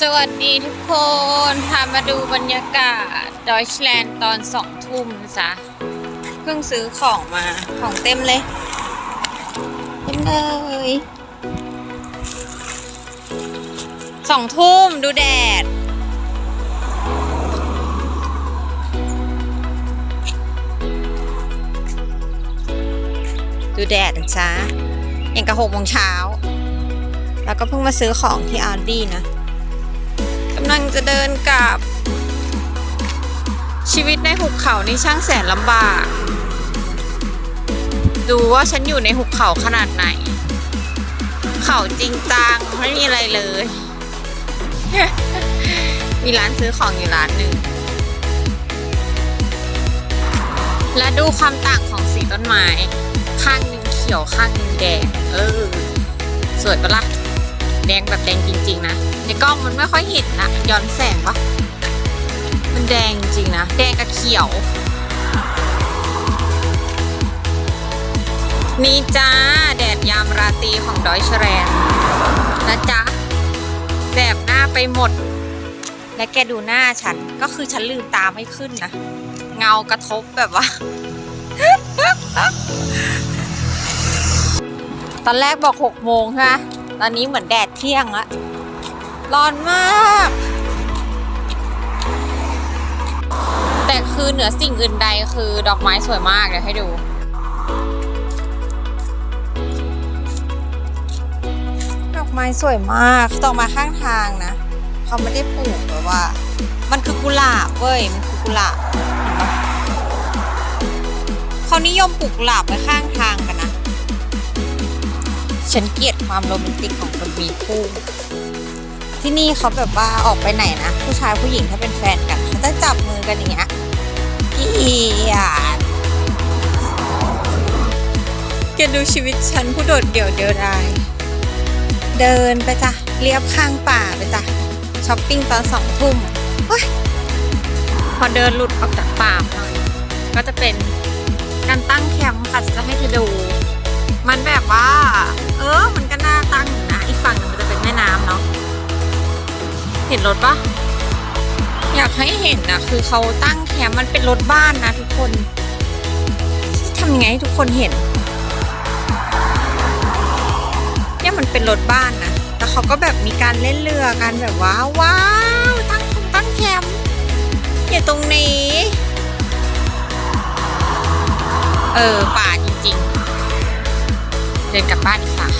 สวัสดีทุกคนพามาดูบรรยากาศดอยชแลนด์ตอนสองทุ่มนะจ๊ะเพิ่งซื้อของมาของเต็มเลย เต็มเลยสองทุ่มดูแดด ดูแดดนะจ๊ะอย่างกับหกโมงเช้า แล้วก็เพิ่งมาซื้อของที่อาร์ดี้นะำลังจะเดินกลับ ชีวิตในหุบเขานี่ช่างแสนลำบาก ดูว่าฉันอยู่ในหุบเขาขนาดไหน เขาจริงจังไม่มีอะไรเลย มีร้านซื้อของอยู่ร้านหนึ่ง และดูความต่างของสีต้นไม้ ข้างหนึ่งเขียวข้างหนึ่งแดง เออ สวยปะล่ะ แดงแบบแดงจริง ๆ นะ ในกล้องมันไม่ค่อยเห็นนะย้อนแสงปะมันแดงจริงนะ แดงกับเขียว นี่จ้า แดดยามราตรีของดอยชแรนนะจ๊ะแสบหน้าไปหมด และแกดูหน้าฉัน ก็คือฉันลืมตาไม่ขึ้นนะ เงากระทบแบบว่า ตอนแรกบอกหกโมงใช่ไหม ตอนนี้เหมือนแดดเที่ยงละร้อนมาก แต่คือเหนือสิ่งอื่นใดคือดอกไม้สวยมากเดี๋ยวให้ดูดอกไม้สวยมากดอกไม้ข้างทางนะเขาไม่ได้ปลูกแบบว่า มันคือกุหลาบเว้ยมันคือกุหลาบเห็นปะเขานิยมปลูกกุหลาบไว้ข้างทางกันนะ ฉันเกลียดความโรแมนติกของคนมีคู่ ที่นี่เขาแบบว่าออกไปไหนนะ ผู้ชายผู้หญิงถ้าเป็นแฟนกันเขาจะจับมือกันอย่างเงี้ยเกลียดแกดูชีวิตฉันผู้โดดเดี่ยวเดียวดายเดินไปจ้ะเรียบข้างป่าไปจ้ะช้อปปิ้งตอนสองทุ่มพอเดินหลุดออกจากป่ามาหน่อย ก็จะเป็นการตั้งแคมป์ค่ะจะให้เธอดู มันแบบว่า รถปะอยากให้เห็นนะคือเขาตั้งแคมป์มันเป็นรถบ้านนะทุกคนทำยังไงให้ทุกคนเห็น เนี่ยมันเป็นรถบ้านนะแล้วเขาก็แบบมีการเล่นเรือกันแบบว่าว้าวตั้งตั้งแคมป์อยู่ตรงนี้ เออป่าจริงๆ เดินกลับบ้านดีกว่า